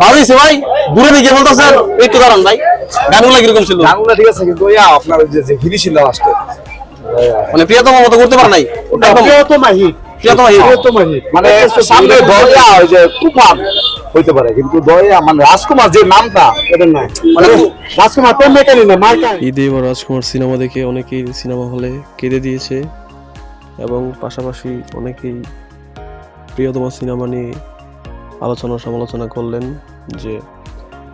ভালো ভাই দূরে দিকে বলতেছেন একটু দাঁড়ান ভাই। গানগুলো কীরকম ছিল? গানগুলো ঠিক আছে কিন্তু ইয়া আপনার ওই যে যে ছিল লাস্টে মানে প্রিয়তম মতো করতে পারে নাই? একদম। হিট। মানে সামনে দয়া ওই যে তুফান হইতে পারে কিন্তু দয়া মানে রাজকুমার যে নামটা এটা নাই। মানে রাজকুমার তো মেকানি না মার্কা ঈদে রাজকুমার সিনেমা দেখে অনেকেই সিনেমা হলে কেঁদে দিয়েছে। এবং পাশাপাশি অনেকেই প্রিয়তমা সিনেমা নিয়ে আলোচনা সমালোচনা করলেন যে,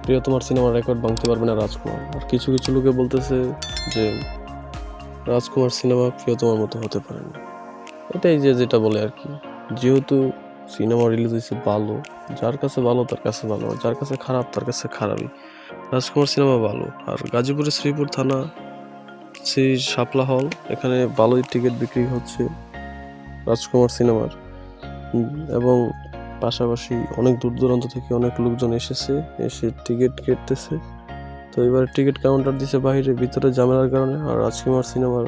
প্রিয়তমার সিনেমার রেকর্ড ভাঙতে পারবে না রাজকুমার। আর কিছু কিছু লোকে বলতেছে যে, রাজকুমার সিনেমা প্রিয়তমার মতো হতে পারে না। এটাই যে যেটা বলে আর কি। যেহেতু সিনেমা রিলিজ হয়েছে ভালো, যার কাছে ভালো তার কাছে ভালো, যার কাছে খারাপ তার কাছে খারাপই। রাজকুমার সিনেমা ভালো। আর গাজীপুরের শ্রীপুর থানা শ্রী শাপলা হল। এখানে ভালোই টিকিট বিক্রি হচ্ছে রাজকুমার সিনেমার। এবং পাশাপাশি অনেক দূর দূরান্ত থেকে অনেক লোকজন এসেছে, এসে টিকিট কেটতেছে। তো এবার টিকিট কাউন্টার দিছে বাইরে, ভিতরে ঝামেলার কারণে আর রাজকুমার সিনেমার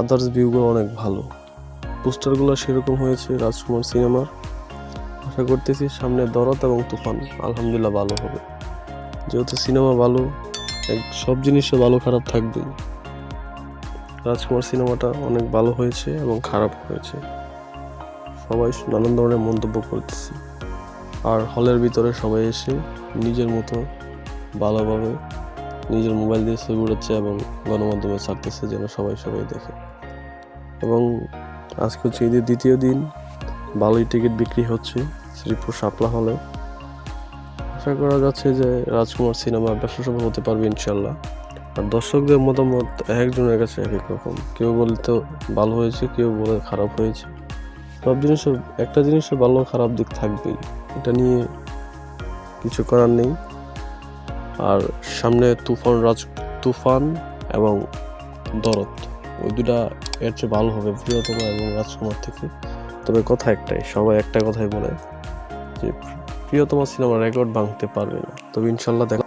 আদার্স ভিউগুলো অনেক ভালো। পোস্টারগুলো সেরকম হয়েছে রাজকুমার সিনেমার। আশা করতেছি সামনে দরদ এবং তুফান, আলহামদুলিল্লাহ ভালো হবে। যেহেতু সিনেমা ভালো সব জিনিসও ভালো খারাপ থাকবেই। রাজকুমার সিনেমাটা অনেক ভালো হয়েছে এবং খারাপ হয়েছে। সবাই নানান ধরনের মন্তব্য করতেছে। আর হলের ভিতরে সবাই এসে নিজের মতো ভালোভাবে নিজের মোবাইল দিয়ে ছবি উড়াচ্ছে এবং গণমাধ্যমে ছাড়তেছে যেন সবাই সবাই দেখে। এবং আজকে হচ্ছে ঈদের দ্বিতীয় দিন। ভালোই টিকিট বিক্রি হচ্ছে। শ্রীপুর শাপলা হলে। আশা করা যাচ্ছে যে রাজকুমার সিনেমা ব্যবসা সফল হতে পারবে ইনশাল্লাহ আর দর্শকদের মতামত এক একজনের কাছে এক এক রকম। কেউ বলতে ভালো হয়েছে, কেউ বলে খারাপ হয়েছে। সব জিনিসের একটা জিনিসের ভালো খারাপ দিক থাকবেই। এটা নিয়ে কিছু করার নেই। আর সামনে তুফান, রাজ, তুফান এবং দরদ, ওই দুটা এর চেয়ে ভালো হবে প্রিয়তমা এবং রাজকুমার থেকে। তবে কথা একটাই, সবাই একটা কথাই বলে যে প্রিয়তমা সিনেমার রেকর্ড ভাঙতে পারবে না। তবে ইনশাল্লাহ দেখা